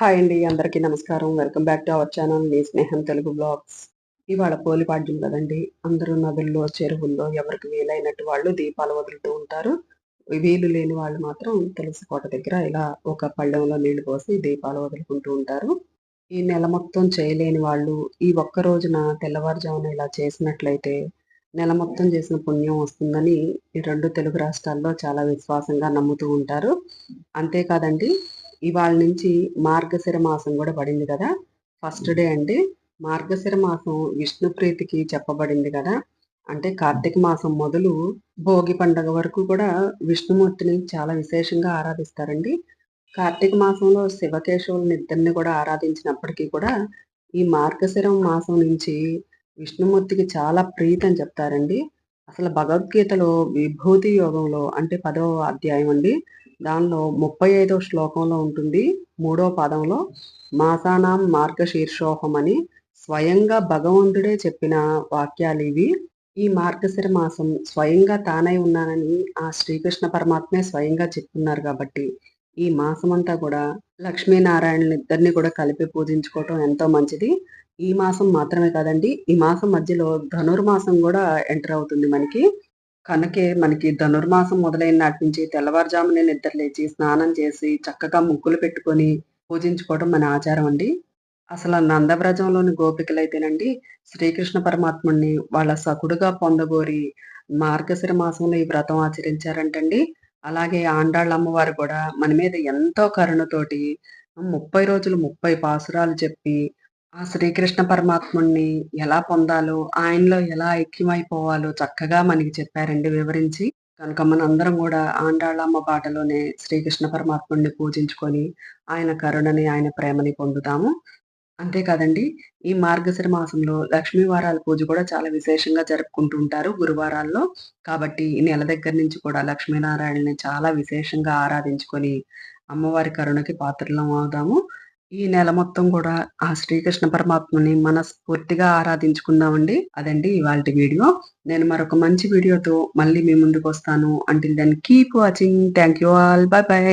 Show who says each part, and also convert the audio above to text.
Speaker 1: Hi అండి అందరికీ నమస్కారం. Welcome back to our channel. మీ స్నేహం తెలుగు బ్లాగ్స్. ఇవాళ పోలిపాడ్యం కదండి. అందరూ నదుల్లో చెరువుల్లో ఎవరికి వీలైనట్టు వాళ్ళు దీపాలు వదులుతూ ఉంటారు. వీలు లేని వాళ్ళు మాత్రం తులసి కోట దగ్గర ఇలా ఒక పళ్ళెంలో నీళ్ళు పోసి దీపాలు వదులుకుంటూ ఉంటారు. ఈ నెల మొత్తం చేయలేని వాళ్ళు ఈ ఒక్క రోజున తెల్లవారుజామున ఇలా చేసినట్లయితే నెల మొత్తం చేసిన పుణ్యం వస్తుందని ఈ రెండు తెలుగు రాష్ట్రాల్లో చాలా విశ్వాసంగా నమ్ముతూ ఉంటారు. అంతేకాదండి ఇవాళ నుంచి మార్గశిర మాసం కూడా పడింది కదా. ఫస్ట్ డే అండి. మార్గశిర మాసం విష్ణు ప్రీతికి చెప్పబడింది కదా. అంటే కార్తీక మాసం మొదలు భోగి పండగ వరకు కూడా విష్ణుమూర్తిని చాలా విశేషంగా ఆరాధిస్తారండి. కార్తీక మాసంలో శివకేశవుని ఇద్దరిని కూడా ఆరాధించినప్పటికీ కూడా ఈ మార్గశిరం మాసం నుంచి విష్ణుమూర్తికి చాలా ప్రీతి అని చెప్తారండి. అసలు భగవద్గీతలో విభూతి యోగంలో అంటే పదవ అధ్యాయం అండి. దానిలో ముప్పై ఐదో శ్లోకంలో ఉంటుంది. మూడో పదంలో మాసానాం మార్గశీర్షోహం అని స్వయంగా భగవంతుడే చెప్పిన వాక్యాలు ఇవి. ఈ మార్గశిర మాసం స్వయంగా తానై ఉన్నానని ఆ శ్రీకృష్ణ పరమాత్మే స్వయంగా చెప్తున్నారు కాబట్టి ఈ మాసం అంతా కూడా లక్ష్మీనారాయణ ఇద్దరిని కూడా కలిపి పూజించుకోవటం ఎంతో మంచిది. ఈ మాసం మాత్రమే కాదండి ఈ మాసం మధ్యలో ధనుర్మాసం కూడా ఎంటర్ అవుతుంది మనకి. కనుకే మనకి ధనుర్మాసం మొదలైన నాటి నుంచి తెల్లవారుజామునే నిద్ర లేచి స్నానం చేసి చక్కగా ముగ్గులు పెట్టుకొని పూజించుకోవడం మన ఆచారం అండి. అసలు నందవ్రజంలోని గోపికలైతేనండి శ్రీకృష్ణ పరమాత్ముడిని వాళ్ళ సకుడుగా పొందగోరి మార్గశిర మాసంలో ఈ వ్రతం ఆచరించారంటండి. అలాగే ఆండాళ్ళ అమ్మవారు కూడా మన మీద ఎంతో కరుణతోటి ముప్పై రోజులు ముప్పై పాసురాలు చెప్పి ఆ శ్రీకృష్ణ పరమాత్ముణ్ణి ఎలా పొందాలో ఆయనలో ఎలా ఐక్యమైపోవాలో చక్కగా మనకి చెప్పారండి వివరించి. కనుక మనందరం కూడా ఆండాళ్ళమ్మ బాటలోనే శ్రీకృష్ణ పరమాత్ముడిని పూజించుకొని ఆయన కరుణని ఆయన ప్రేమని పొందుతాము. అంతేకాదండి ఈ మార్గశిర మాసంలో లక్ష్మీ వారాల పూజ కూడా చాలా విశేషంగా జరుపుకుంటూ ఉంటారు గురువారాల్లో. కాబట్టి ఈ నెల దగ్గర నుంచి కూడా లక్ష్మీనారాయణని చాలా విశేషంగా ఆరాధించుకొని అమ్మవారి కరుణకి పాత్రలం అవుదాము ఈ నెల మొత్తం కూడా ఆ శ్రీకృష్ణ పరమాత్మని మనస్ఫూర్తిగా ఆరాధించుకుందామండి అదండి ఇవాళ వీడియో. నేను మరొక మంచి వీడియోతో మళ్ళీ మీ ముందుకు వస్తాను. Until then keep watching thank you all bye bye